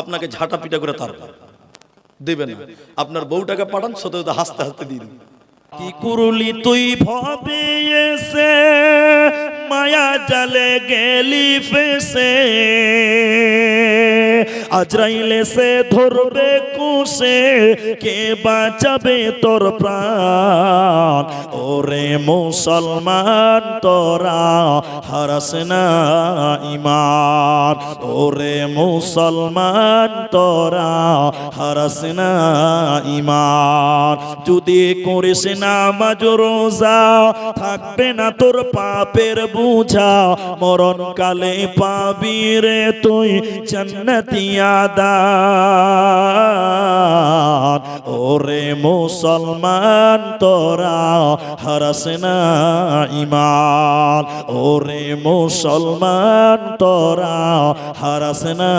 আপনাকে ঝাঁটা পিটা করে তার। দেবেন আপনার বউটাকে পাঠান সত্যি হাসতে হাসতে দিয়ে দিন। কি করলি তুই ভবে এসে, মায়া জালে গেলি ফেসে। আজরাইলে সে ধরবে কুশে কে বাঁচাবে তোর প্রাণ? ওরে মুসলমান, তোরা হারাস না ইমান। ওরে মুসলমান, তোরা হারাস না ইমান। যদি করিস না মাজ রোজা, থাকবে না তোর পাপের বুঝা। মরণ কালে পাবি রে তুই জান্নাতিয়াদার ওরে মুসলমান, তোরা হারাস না ইমান ওরে মুসলমান, তোরা হারাস না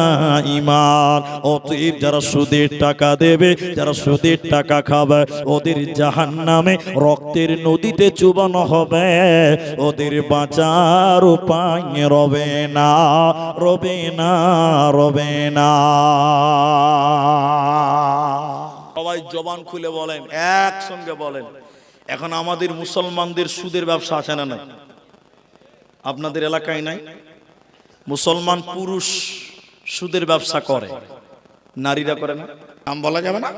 ইমান অতএব যারা সুদের টাকা দেবে, যারা সুদের টাকা খাবে, ওদের জাহান নামে রক্তের নদীতে চুবানো হবে। ওদের বাঁচার উপায় রবে না রবে না রবে না। জবান খুলে বলেন, একসঙ্গে বলেন, এখন আমাদের মুসলমানদের সুদের ব্যবসা আছে না নাই? আপনাদের এলাকায় নাই? মুসলমান পুরুষ সুদের ব্যবসা করে, নারীরা করে না? নাম বলা যাবে না?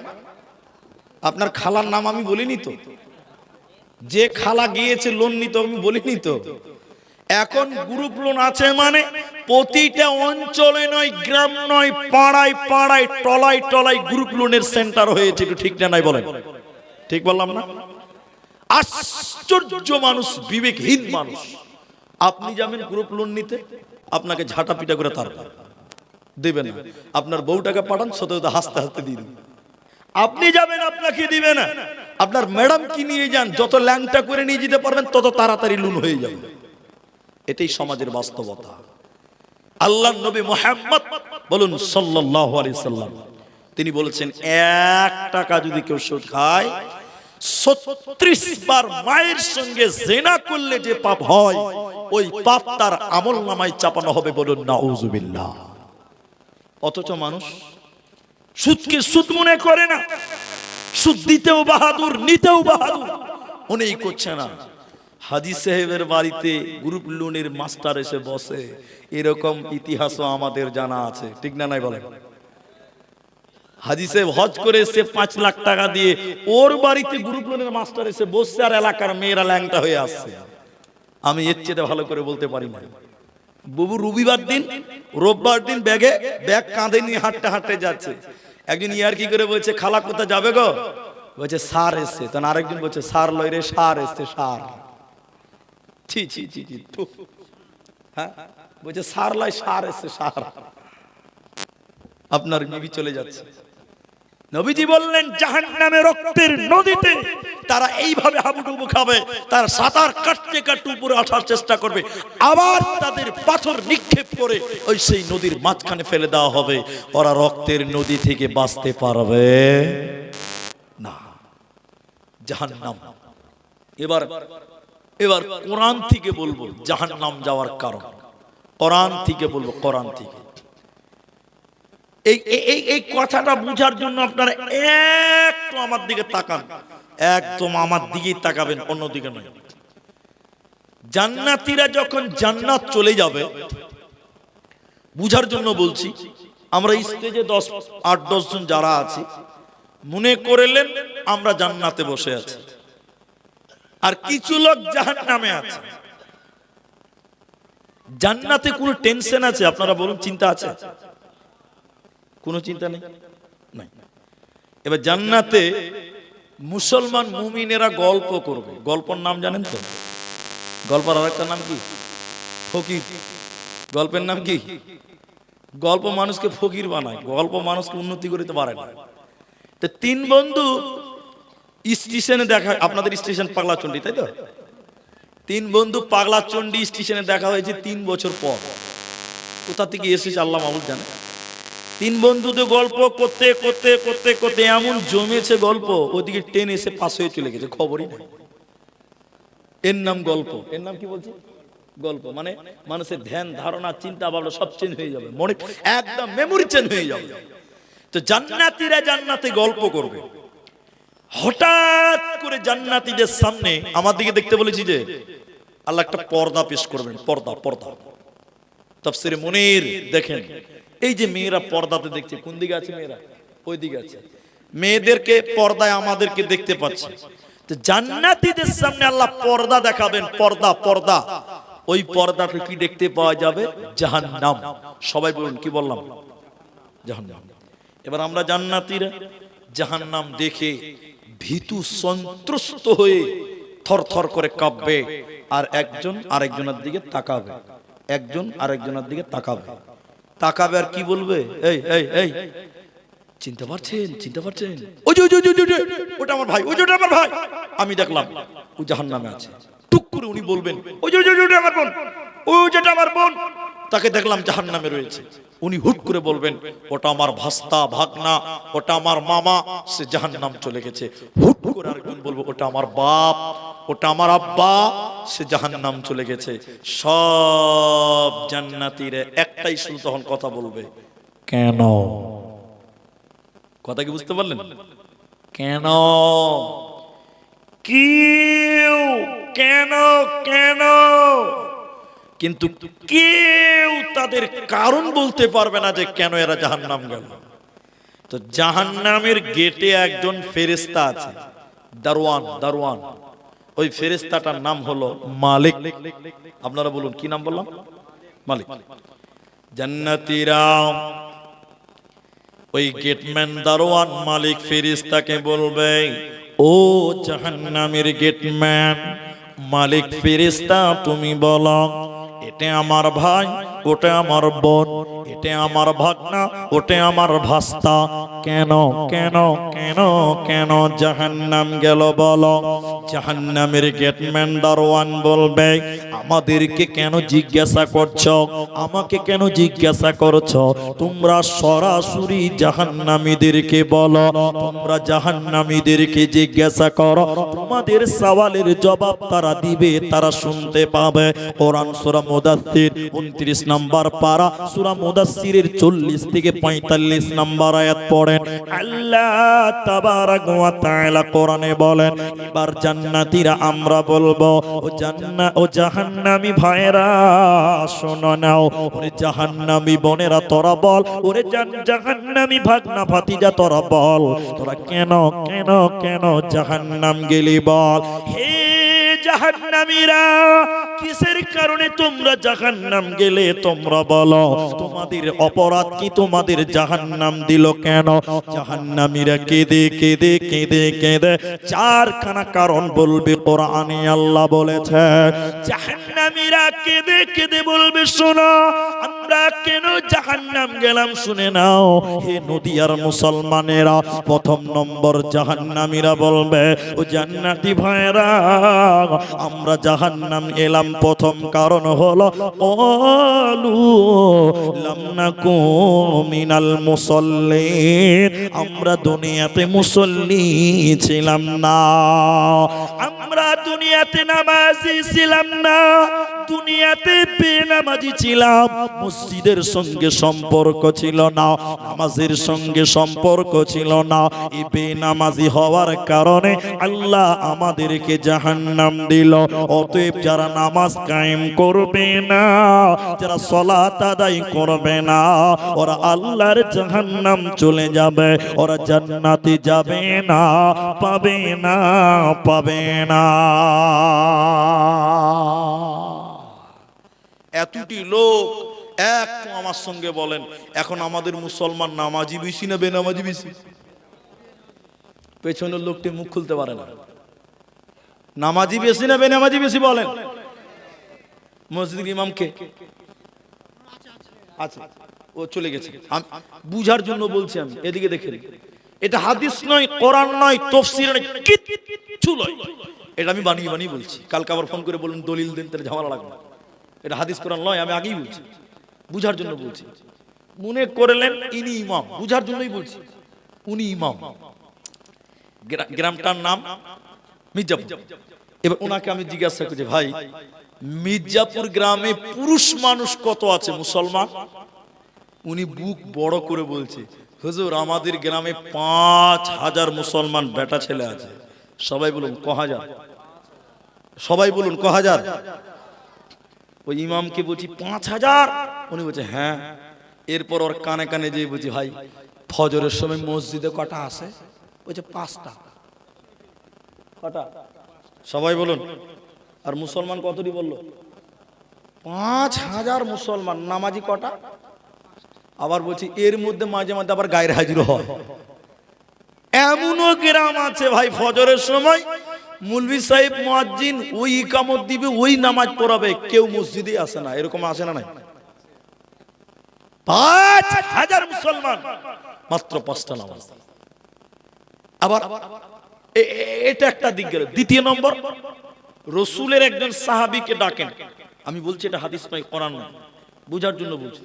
আপনার খালার নাম আমি বলিনি তো? যে খালা গিয়েছে, লোন নিতে, আমি বলিনি তো? এখন গ্রুপ লোন আছে মানে প্রতিটা অঞ্চলে নয়, গ্রাম নয়, পাড়ায় পাড়ায়, টলায় টলায় গ্রুপ লোনের সেন্টার হয়েছে, একটু ঠিক না নাই বলেন? ঠিক বললাম না? আশ্চর্য মানুষ, বিবেকহীন মানুষ। আপনি যাবেন গ্রুপ লোন নিতে, আপনাকে ঝাঁটা পিটা করে তার দেবেন না। আপনার বউটাকে পাঠান সত্যি হাসতে হাসতে দিয়ে দিন। আপনি যাবেন, আপনাকে দিবে না। আপনার ম্যাডাম কি নিয়ে যান, যত ল্যাংটা করে নিয়ে যেতে পারবেন, তত তাড়াতাড়ি লুন হয়ে যাবে। এটাই সমাজের বাস্তবতা। আল্লাহ নবী মোহাম্মদ বলুন সাল্লাল্লাহু আলাইহি সাল্লাম। তিনি বলেছেন এক টাকা যদি কেউ সুদ খায় ছত্রিশ বার মায়ের সঙ্গে জেনা করলে যে পাপ হয় ওই পাপ তার আমল নামায় চাপানো হবে বলুন নাউজুবিল্লাহ। অথচ মানুষ সুদকে সুদ মনে করে না। সুদ দিতেও বাহাদুর নিতেও বাহাদুর উনিই করছে না। হাজি সাহেবের বাড়িতে গ্রুপ লোনের মাস্টার এসে বসে। এরকম ইতিহাসও আমাদের জানা আছে। ঠিক না নাই বলেন? হাজি সাহেব হজ করে এসে পাঁচ লাখ টাকা দিয়ে ওর বাড়িতে গ্রুপ লোনের মাস্টার এসে বসছে আর এলাকার মেয়েরা ল্যাংটা হয়ে আসছে। আমি এর চেয়ে ভালো করে বলতে পারি না। বুবু রবিবার দিন, রোববার দিন ব্যাগে ব্যাগ কাঁধে নিয়ে হাঁটতে হাঁটতে যাচ্ছে। একজন ইয়ার কি করে বলছে, খালা কোথায় যাবে গো? বলছে সার এসছে। তখন আরেকজন বলছে সার লয় রে সার এসছে সার ছি ছি ছি থু। হ্যাঁ? বলছে সার লয় সার এসছে সার। আপনার বিবি চলে যাচ্ছে। নবীজি বললেন জাহান্নামে রক্তের নদীতে তারা এইভাবে হাবুডুবু খাবে, তার সাঁতার কাটতে কাটতে উপরে আসার চেষ্টা করবে। আবার তাদের পাথর নিক্ষেপ করে ওই সেই নদীর মাঝখানে ফেলে দেওয়া হবে। ওরা রক্তের নদী থেকে বাঁচতে পারবে না। জাহান্নাম। এবার এবার কোরআন থেকে বলব, জাহান্নাম যাওয়ার কারণ। কোরআন থেকে বলব, কোরআন থেকে। এই- এই এই কথাটা বুঝার জন্য আপনারা একটু আমার দিকে তাকান। একদম আমার দিকেই তাকাবেন, অন্যদিকে নয়। জান্নাতীরা যখন জান্নাত চলে যাবে, বুঝার জন্য বলছি, আমরা স্টেজে দশ, আট, দশ জন যারা আছি, মনে করলেন আমরা জান্নাতে বসে আছি। আর কিছু লোক জাহান নামে আছে। জান্নাতে কোনো টেনশন আছে? আপনারা বলুন, চিন্তা আছে? কোনো চিন্তা নেই? এবার জান্নাতে মুসলমান মুমিনেরা গল্প করবে। গল্পর নাম জানেন তো? গল্পের আর একটা নাম কি? ফকির। গল্পের নাম কি? গল্প মানুষকে ফকির বানায়। গল্প মানুষকে উন্নতি করতে পারে না। তিন বন্ধু স্টেশনে দেখা আপনাদের স্টেশন পাগলাচন্ডী তাই তো? তিন বন্ধু পাগলাচন্ডী স্টেশনে দেখা হয়েছে তিন বছর পর। কোথা থেকে এসেছে আল্লাহ মামুদ জানে? তিন বন্ধুতে গল্প করতে করতে করতে করতে এমন জমেছে গল্প, ওদিকে ট্রেন এসে পাশ হয়ে চলে গেছে, খবরই নেই। এর নাম গল্প। এর নাম কি বলছে? গল্প মানে মানুষের ধ্যান, ধারণা, চিন্তা ভাবনা সব চেঞ্জ হয়ে যাবে, মনে একদম মেমোরি চেঞ্জ হয়ে যাবে। তো জান্নাতীরা জান্নাতে গল্প করবে। হঠাৎ করে জান্নাতীদের সামনে আমার দিকে দেখতে বলেছি যে, আল্লাহ একটা পর্দা পেশ করবেন, পর্দা পর্দা। তাফসিরে মনির দেখেন, এই যে মেয়েরা পর্দাতে দেখছে, কোন দিকে আছে মেয়েরা? ওই দিকে আছে। মেয়েদেরকে পর্দায় আমাদেরকে দেখতে পাচ্ছে। তো জান্নাতীদের সামনে আল্লাহ পর্দা দেখাবেন, পর্দা পর্দা। ওই পর্দাতে কি দেখতে পাওয়া যাবে? জাহান্নাম। সবাই বলুন, কি বললাম? জাহান্নাম। এবার আমরা জান্নাতীরা জাহান্নাম দেখে ভীতু সন্ত্রস্ত হয়ে থরথর করে কাঁপবে আর একজন আরেকজনের দিকে তাকাবে একজন আরেকজনের দিকে তাকাবে তাকাবে আর কি বলবে এই এই এই চিনতে পারছেন চিনতে পারছেন ওই যে, ওটা আমার ভাই ওই যে, ওটা আমার ভাই আমি দেখলাম ও জাহান্নামে আছে টুক করে উনি বলবেন ওই যে, ওই যে, ওটা আমার বোন ওই যেটা আমার বোন তাকে দেখলাম জাহান নামে রয়েছে। উনি হুট করে বলবেন, ওটা আমার ভাস্তা, ভাগনা, ওটা আমার মামা। সে জাহান নাম চলে গেছে। হুট করে আরেকজন বলব, ওটা আমার বাপ, ওটা আমার আব্বা। সে জাহান নাম চলে গেছে। সব জান্নাতীরে একটাই শুধু তখন কথা বলবে, কেন? কথা কি বুঝতে পারলেন? কেন? কেউ, কেন কেন? কিন্তু কেউ তাদের কারণ বলতে পারবে না যে কেন এরা জাহান্নাম গেল। তো জাহান্নামের গেটে একজন ফেরেস্তা আছে দারওয়ান দারওয়ান ওই ফেরেস্তাটার নাম হলো মালিক। আপনারা বলুন, কি নাম বললাম? মালিক। জান্নাতীরা ওই গেটম্যান, দারোয়ান, মালিক ফেরিস্তাকে বলবে, ও জাহান্নামের গেটম্যান, মালিক ফেরিস্তা তুমি বলো, এটা আমার ভাই ওটা আমার বোন, এটা আমার ভাগনা, ওটা আমার ভাস্তা। কেন কেন কেন কেন জাহান্নাম গেল বলো? জাহান্নামের গেটম্যান দারোয়ান বলবে আমাদেরকে কেন জিজ্ঞাসা করছ? আমাকে কেন জিজ্ঞাসা করছ? তোমরা সরাসরি জাহান্নামীদেরকে বলো। তোমরা জাহান্নামীদেরকে জিজ্ঞাসা করো। তোমাদের সওয়ালের জবাব তারা দিবে, তারা শুনতে পাবে। কোরআন সূরা মুদাথির 29 নাম্বার পারা, সূরা মুদাসসিরের 40 থেকে 45 নম্বর আয়াত পড়েন আল্লাহ তাবারাক ওয়া তাআলা কোরআনে বলেন, এবার জান্নাতীরা আমরা বলব, ও জান্নাত ও জাহান্নামী ভাইরা শোনো নাও। ওরে জাহান্নামী বোনেরা, তোরা বল। ওরে জাহান্নামী ভাগনা ভাতিজা, তোরা বল। তোরা কেন কেন কেন জাহান্নাম গেলি বল? হে জাহান্নামীরা কিসের কারণে তোমরা জাহান নাম গেলে তোমরা বলো, তোমাদের অপরাধ কি তোমাদের জাহান্নাম দিল কেন? জাহান্নামীরা কেঁদে কেঁদে কেঁদে কেঁদে, চারখানা কারণ বলবে কোরআনে আল্লাহ বলেছে। জাহান্নামীরা কেঁদে কেঁদে বলবে, শোনো, আমরা কেন জাহান্নাম গেলাম শুনে নাও। হে নদিয়ার মুসলমানেরা, প্রথম নম্বর জাহান্নামীরা বলবে, ও জান্নাতি ভাইরা আমরা জাহান্নাম এলাম প্রথম কারণ হলো অলু লামনাকু মিনাল মুসল্লিন। আমরা দুনিয়াতে মুসল্লি ছিলাম না। আমরা দুনিয়াতে নামাজি ছিলাম না। দুনিয়াতে বেনামাজি ছিলাম, মসজিদের সঙ্গে সম্পর্ক ছিল না, নামাজের সঙ্গে সম্পর্ক ছিল না। এই বেনামাজি হওয়ার কারণে আল্লাহ আমাদেরকে জাহান্নাম দিল। অতএব যারা নামাজ কায়েম করবে না, যারা সলাত আদায় করবে না, ওরা আল্লাহর জাহান্নাম চলে যাবে, ওরা জান্নাতে যাবে না, পাবে না পাবে না। এতটি লোক এক আমার সঙ্গে বলেন, এখন আমাদের মুসলমান নামাজি বেশি না বেনামাজি বেশি? পেছনের লোকটি মুখ খুলতে পারে না। নামাজি বেশি না বেনামাজি বেশি বলেন। মসজিদ ইমামকে? আচ্ছা ও চলে গেছে। বুঝার জন্য বলছি আমি, এদিকে দেখেন। এটা হাদিস নয়, কোরআন নয়, তফসির নয় নয়। এটা আমি বানিয়ে বানিয়ে বলছি। কালকে আবার ফোন করে বলুন, দলিল দিন, তাহলে ঝামেলা লাগবে না। এটা হাদিস কোরআন নয়, আমি আগেই বলছি। বুঝার জন্য বলছি। মনে করলেন ইনি ইমাম, বুঝার জন্যই বলছি। উনি ইমাম। গ্রা- গ্রামটার নাম মির্জাপুর। এবার ওনাকে আমি জিজ্ঞাসা করছি ভাই, মির্জাপুর গ্রামে পুরুষ মানুষ কত আছে, মুসলমান? উনি বুক বড় করে বলছে, হুজুর, আমাদের গ্রামে পাঁচ হাজার মুসলমান বেটা ছেলে আছে। সবাই বলুন, ক হাজার? সবাই বলুন, ক হাজার? ওই ইমামকে বলছি পাঁচ হাজার? উনি বলছে হ্যাঁ। এরপর ওর কানে কানে যেয়ে বলছি ভাই, ফজরের সময় মসজিদে কটা আছে? বলছে, পাঁচটা। কটা? সবাই বলুন। আর মুসলমান কতটি বলল? পাঁচ হাজার মুসলমান। নামাজি কটা? আবার বলছি, এর মধ্যে মাঝে মাঝে আবার গায়ের হাজির হয়। এমনও গ্রাম আছে, ভাই, ফজরের সময় মুলবি সাহেব মুয়াজ্জিন ওই ইকামত দিবে, ওই নামাজ পড়াবে। কেউ মসজিদে আসে না, এরকম আসে না নাই? পাঁচ হাজার মুসলমান, মাত্র পাঁচটা নামাজ। আবার এটা একটা দিক গেল। দ্বিতীয় নম্বর, রসুলের একজন সাহাবীকে ডাকেন। আমি বলছি, এটা হাদিস নয়, কোরআন নয়। বুঝার জন্য বলছি।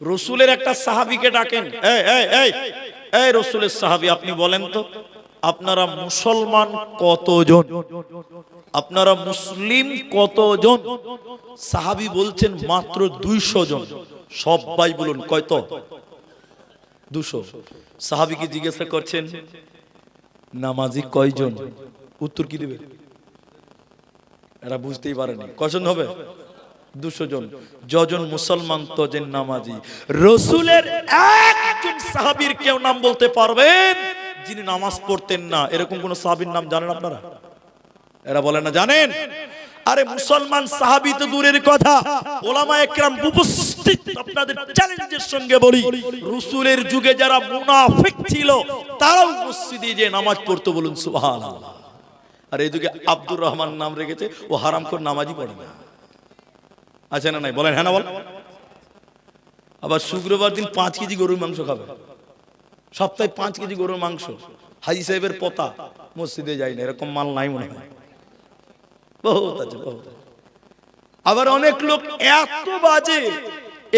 রসুলের একটা সাহাবিকে ডাকেন এই এই এই রসুলের সাহাবী, আপনি বলেন তো। আপনারা মুসলমান কতজন? আপনারা মুসলিম কতজন? সাহাবী বলছেন মাত্র দুইশো জন। সবাই বলুন কয়ত দুশো। সাহাবীকে জিজ্ঞাসা করছেন, নামাজি কয়জন? উত্তর কি দেবে? এরা বুঝতেই পারেনি। কজন হবে? দুশো জন। যজন মুসলমান, তজন নামাজি। রসুলের একজন সাহাবীর কেউ নাম বলতে পারবেন? যিনি নামাজ পড়তেন না, এরকম কোন সাহাবীর নাম জানেন আপনারা? এরা বলেন না, জানেন? আরে মুসলমান সাহাবী তো দূরের কথা। ওলামা একরাম উপস্থিত আপনাদের চ্যালেঞ্জের সঙ্গে বলি, রসুলের যুগে যারা মুনাফিক ছিল, তারাও মসজিদে যে নামাজ পড়তো বলুন, সুবহানাল্লাহ। আর এই যুগে আব্দুর রহমান নাম রেখেছে, ও হারাম করে নামাজই পড়ে না। আছে না নাই? বলেন হ্যাঁ না বল আবার শুক্রবার দিন পাঁচ কেজি গরুর মাংস খাবে। সপ্তাহে পাঁচ কেজি গরুর মাংস। হাজি সাহেবের পতা। মসজিদে যায় না, এরকম মাল নাই মনে হয়। বহুত আছে, বহুত আবার অনেক লোক এত বাজে,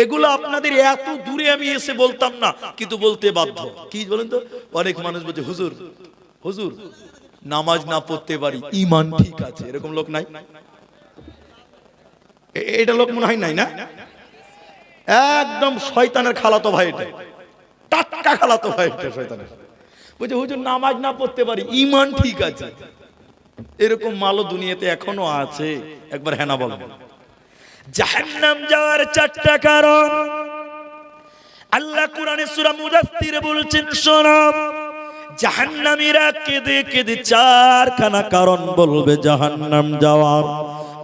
এগুলো আপনাদের এত দূরে আমি এসে বলতাম না, কিন্তু বলতে বাধ্য। কি বলেন তো? অনেক মানুষ বলছে, হুজুর হুজুর, নামাজ না পড়তে পারি ইমান ঠিক আছে, এরকম লোক নাই? এটা লোক মনে হয় নাই না? একদম শয়তানের খালাতো ভাই এটা। টাটকা খালাতো ভাই। এটা শয়তানের বলছে, হুজুর, নামাজ না পড়তে পারি ইমান ঠিক আছে। এরকম মালও দুনিয়াতে এখনও আছে। একবার হেনা বলেন। জাহান্নাম যাওয়ার চারটা কারণ। আল্লাহ কোরআনে সূরা মুদাথথির বলছেন, শোনো, জাহান্নামীরা কেঁদে কেঁদে চারখানা কারণ বলবে জাহান্নাম যাওয়ার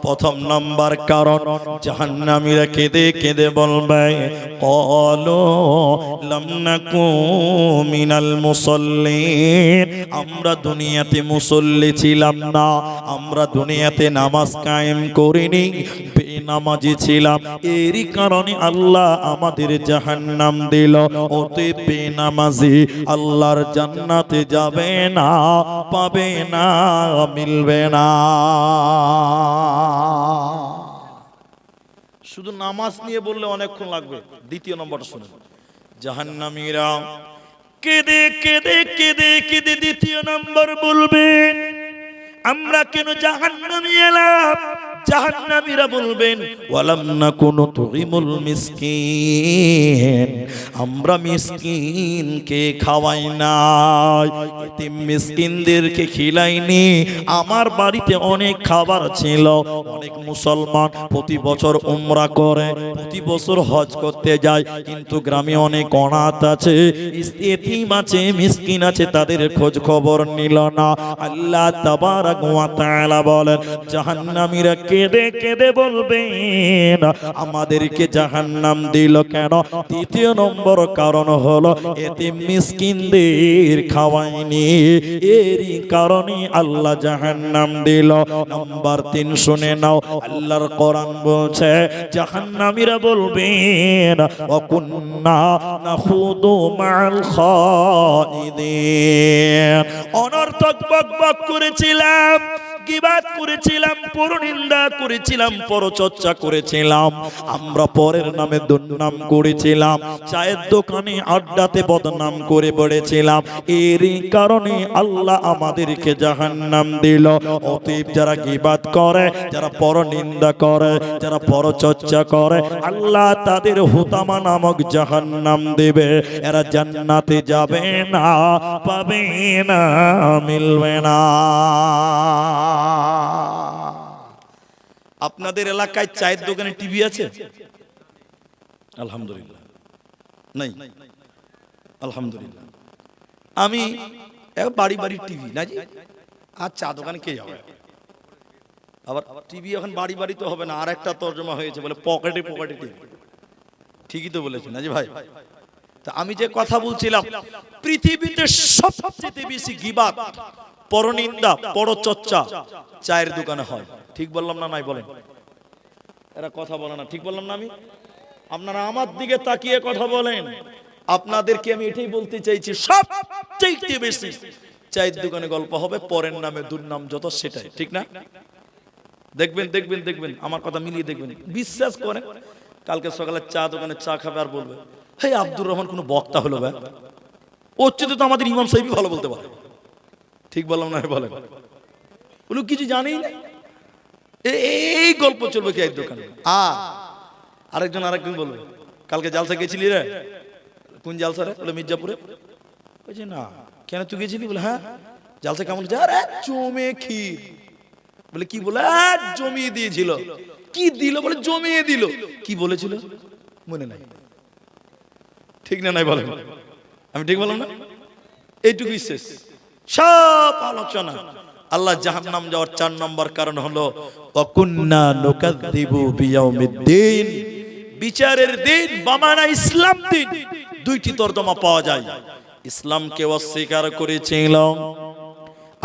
প্রথম নাম্বার কারণ জাহান্নামীরা কেঁদে কেঁদে বলবে, কলো লামনাকু মিনাল মুসল্লিন। আমরা দুনিয়াতে মুসল্লি ছিলাম না, আমরা দুনিয়াতে নামাজ কায়েম করিনি বেনামাজি ছিলাম। এরই কারণে আল্লাহ আমাদের জাহান্নাম দিল। ওতে বেনামাজি আল্লাহর জান্নাতে যাবে না, পাবে না, মিলবে না। শুধু নামাজ নিয়ে বললে অনেকক্ষণ লাগবে। দ্বিতীয় নম্বরটা শুনুন। জাহান্নামীরা কেঁদে কেঁদে কেঁদে কেঁদে দ্বিতীয় নম্বর বলবেন, আমরা কেন জাহান্নামী এলাম? জাহান্নামীরা বলবেন, ওয়ালাম না কোন তুরিমুল মিসকিন, আমরা মিসকিনকে খাওয়াই নাই মিসকিনদেরকে খিলাইনি, আমার বাড়িতে অনেক খাবার ছিল, অনেক মুসলমান প্রতি বছর উমরা করে, প্রতি বছর হজ করতে যায়, কিন্তু গ্রামে অনেক অনাথ আছে, এতিম আছে, মিসকিন আছে, তাদের খোঁজ খবর নিল না। আল্লাহ তাবারাক ওয়া তাআলা বলেন, জাহান্নামীরা কেঁদে কেঁদে বলবেন, আমাদেরকে জাহান্নাম দিল কেন? তৃতীয় নম্বর কারণ হলো, এতিম মিসকিনদের খাওয়াইনি এরই কারণে আল্লাহ জাহান নাম দিল। নম্বর তিন, শুনে নাও, আল্লাহর কোরআন বলছে, জাহান্নামীরা বলবেন অকুন্না নাখুদু মাল খাইদিন। অনর্থক বক বক করেছিলাম। গিবাদ করেছিলাম, পরনিন্দা করেছিলাম, পরচর্চা করেছিলাম। আমরা পরের নামে দুর্নাম করেছিলাম, চায়ের দোকানে আড্ডাতে বদনাম করে পড়েছিলাম। এরই কারণে আল্লাহ আমাদেরকে জাহান্নাম দিল। অতএব যারা গিবাদ করে, যারা পরনিন্দা করে, যারা পরচর্চা করে, আল্লাহ তাদের হুতামা নামক জাহান্নাম দেবে। এরা জান্নাতে যাবে না, পাবে না, মিলবে না। আপনাদের এলাকায় চায়ের দোকানে টিভি আছে? আলহামদুলিল্লাহ। নাই। আলহামদুলিল্লাহ। আমি বাড়ি বাড়ি টিভি না জি? আর চা দোকানে কে যাবে? আবার টিভি এখন বাড়ি বাড়ি তো হবে না, আর একটা তর্জমা হয়েছে বলে পকেটে পকেটে টিভি। ঠিকই তো বলেছেন না জি ভাই? তা আমি যে কথা বলছিলাম, পৃথিবীতে সবচেয়ে বেশি গিবাত পরনিন্দা, পরচর্চা চায়ের দোকানে হয়। ঠিক বললাম না নাই বলেন? এরা কথা বলে না। ঠিক বললাম না আমি? আপনারা আমার দিকে তাকিয়ে কথা বলেন। আপনাদেরকে আমি এটাই বলতে চাইছি সবচেয়ে বেশি চায়ের দোকানে গল্প হবে, পরের নামে দুর্নাম যত সেটাই। ঠিক না? দেখবেন দেখবেন দেখবেন, আমার কথা মিলিয়ে দেখবেন। বিশ্বাস করেন, কালকে সকালে চা দোকানে চা খাবে আর বলবে হে আব্দুর রহমান কোনো বক্তা হলো ভাই। ওর চেয়ে তো আমাদের ইমাম সাহেবই ভালো বলতে পারে। ঠিক বললাম না বলেন। বলু কিছু জানেই না। এই গল্প চলবে কি এক দোকানে? আ। আরেকজন আরেকজন বলবে কালকে জালসা গেছিলি রে? কোন জালসা রে? বলে মির্জাপুরে। বলছে না। কেন তুই গেছিলি? বলে হ্যাঁ জালসা কেমন হচ্ছে? আরে জমে ক্ষীর। বলে কি বলে? জমিয়ে দিয়েছিল। কি দিল? বলে জমিয়ে দিল। কি বলেছিল? মনে নাই। ঠিক না নাই বলেন? আমি ঠিক বললাম না? এইটুকুই শেষ। সব আলোচনা। আল্লাহ জাহান নাম যাওয়ার চার নম্বর কারণ হলো অকুন্না নুকাদ্দিবু বিয়াউমিদ্দিন। বিচারের দিন, বামানা ইসলাম দিন, দুইটি তর্জমা পাওয়া যায়। ইসলামকে অস্বীকার করেছিল।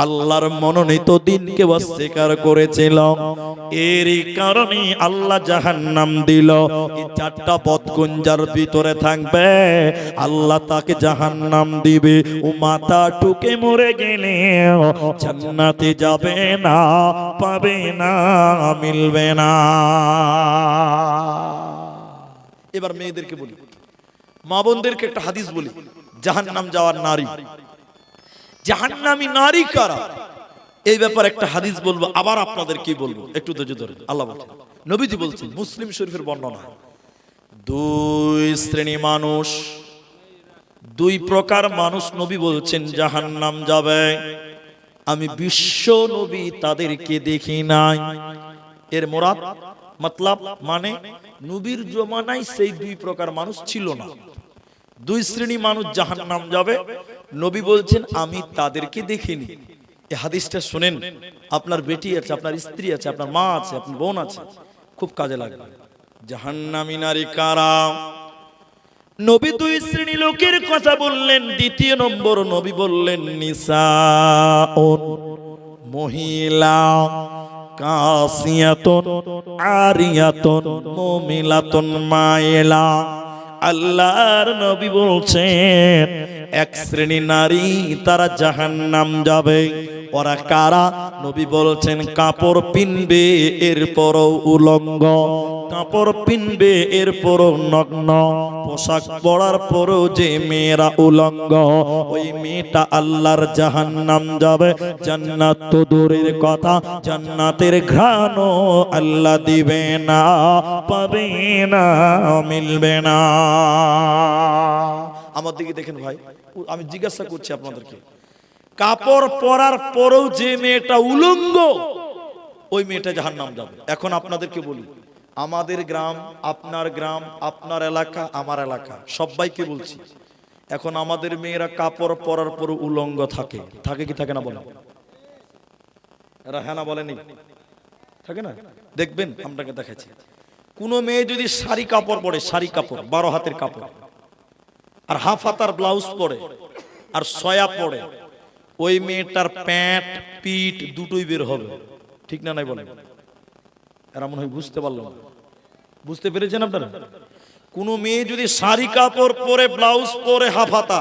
আল্লাহর মনোনীত দিনকে অস্বীকার করেছিল। এরই কারণে আল্লাহ জাহান্নাম দিল। এই চারটা পথ পথগুঞ্জার ভিতরে থাকবে, আল্লাহ তাকে জাহান্নাম দিবে। ও মাথা টুকে মরে গেলে জান্নাতে যাবে না, পাবে না, মিলবে না। এবার মেয়েদেরকে বলি, মা বোনদেরকে একটা হাদিস বলি, জাহান্নাম যাওয়ার নারী। জাহান্নামী নারী কারা? এই ব্যাপারে একটা হাদিস বলব, আবার আপনাদের কি বলব? একটু ধৈর্য ধরে, আল্লাহ বলছেন নবীজি বলছেন, মুসলিম শরীফের বর্ণনা। দুই শ্রেণি মানুষ, দুই প্রকার মানুষ নবী বলছেন, জাহান্নাম যাবে। আমি বিশ্ব নবী তাদেরকে দেখি নাই। এর মোরাদ, মতলব মানে নবীর জমানায় সেই দুই প্রকার মানুষ ছিল না। দুই শ্রেণি মানুষ জাহান নাম যাবে নবী বলছেন, আমি তাদেরকে দেখিনি। এই হাদিসটা শুনেন, আপনার বেটি আছে, আপনার স্ত্রী আছে, আপনার মা আছে, আপনার বোন আছে, খুব কাজে লাগবে। জাহান্নামী নারী কারা? নবী দুই শ্রেণি লোকের কথা বললেন, দ্বিতীয় নম্বর নবী বললেন নিসা মহিলা, কাসিয়াতুন, আরিয়াতুন, মুমিলাতুন মাইলা আল্লাহর নবী বলছেন এক শ্রেণি নারী তারা জাহান্নাম যাবে। ওরা কারা? নবী বলছেন, কাপড় পিনবে, এরপরও উলঙ্গ। কাপড় পিনবে, এরপরও নগ্ন। পোশাক পরার পরও যে মেয়েরা উলঙ্গ, ওই মেয়েটা আল্লাহর জাহান্নাম যাবে। জান্নাত তো দূরের কথা, জান্নাতের ঘ্রাণও আল্লাহ দিবে না, পাবে না, মিলবে না। আমার দিকে দেখেন ভাই, আমি জিজ্ঞাসা করছি আপনাদেরকে কাপড় পরার পরেও যে মেয়েটা উলঙ্গ, ওই মেয়েটা জাহার নাম যাবে। এখন আপনাদেরকে বলি, আমাদের গ্রাম, আপনার গ্রাম, আপনার এলাকা, আমার এলাকা, সবাইকে বলছি, এখন আমাদের মেয়েরা কাপড় পরার পর উলঙ্গ থাকে। থাকে কি থাকে না বলেন? এরা হ্যাঁ না বলেনি? থাকে না? দেখবেন আপনাকে দেখাচ্ছি। কোন মেয়ে যদি শাড়ি কাপড় পরে, শাড়ি কাপড়, বারো হাতের কাপড়, আর হাফ হাতার ব্লাউজ পরে, আর সয়া পরে ওই মেয়েটার প্যান্ট পিঠ দুটোই বের হবে। ঠিক না নাই বলেন? এরা মনে হয় বুঝতে পারল না। বুঝতে পেরেছেন আপনারা? কোন মেয়ে যদি শাড়ি কাপড় পরে, ব্লাউজ পরে, হাফাতা,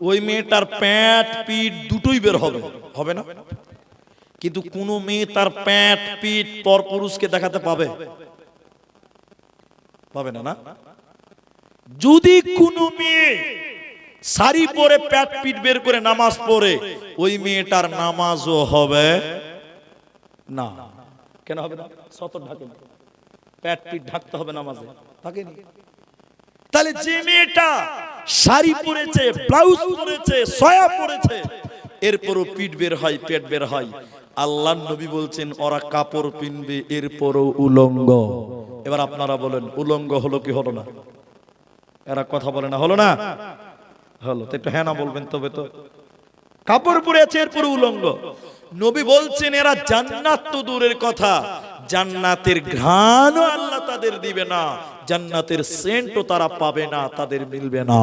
ওই মেয়েটার প্যান্ট পিঠ দুটোই বের হবে। হবে না? কিন্তু কোন মেয়ে তার প্যাট, পিঠ পর পুরুষকে দেখাতে পাবে? পাবে না না? যদি কোনো মেয়ে শাড়ি পরে প্যাট পিঠ বের করে নামাজ পড়ে ওই মেয়েটার নামাজও হবে না। কেন হবে না? সত ঢাকে না। প্যাট পিঠ ঢাকতে হবে নামাজে। ঢাকেনি তাহলে যে মেয়েটা শাড়ি পরেছে ব্লাউজ পরেছে সয়া পরেছে এরপরও পিঠ বের হয় পেট বের হয়। আল্লাহ নবী বলছেন ওরা কাপড় পিনবে এরপরও উলঙ্গ। এবার আপনারা বলেন উলঙ্গ হলো কি হলো না? এরা কথা বলে না হলো না? হলো তো একটু হ্যাঁ না বলবেন, তবে তো। কাপড় পরে আছে, এরপরে উলঙ্গ। নবী বলছেন, এরা জান্নাত তো দূরের কথা। জান্নাতের ঘ্রাণও আল্লাহ তাদের দিবে না, জান্নাতের সেন্টও তারা পাবে না, তাদের মিলবে না।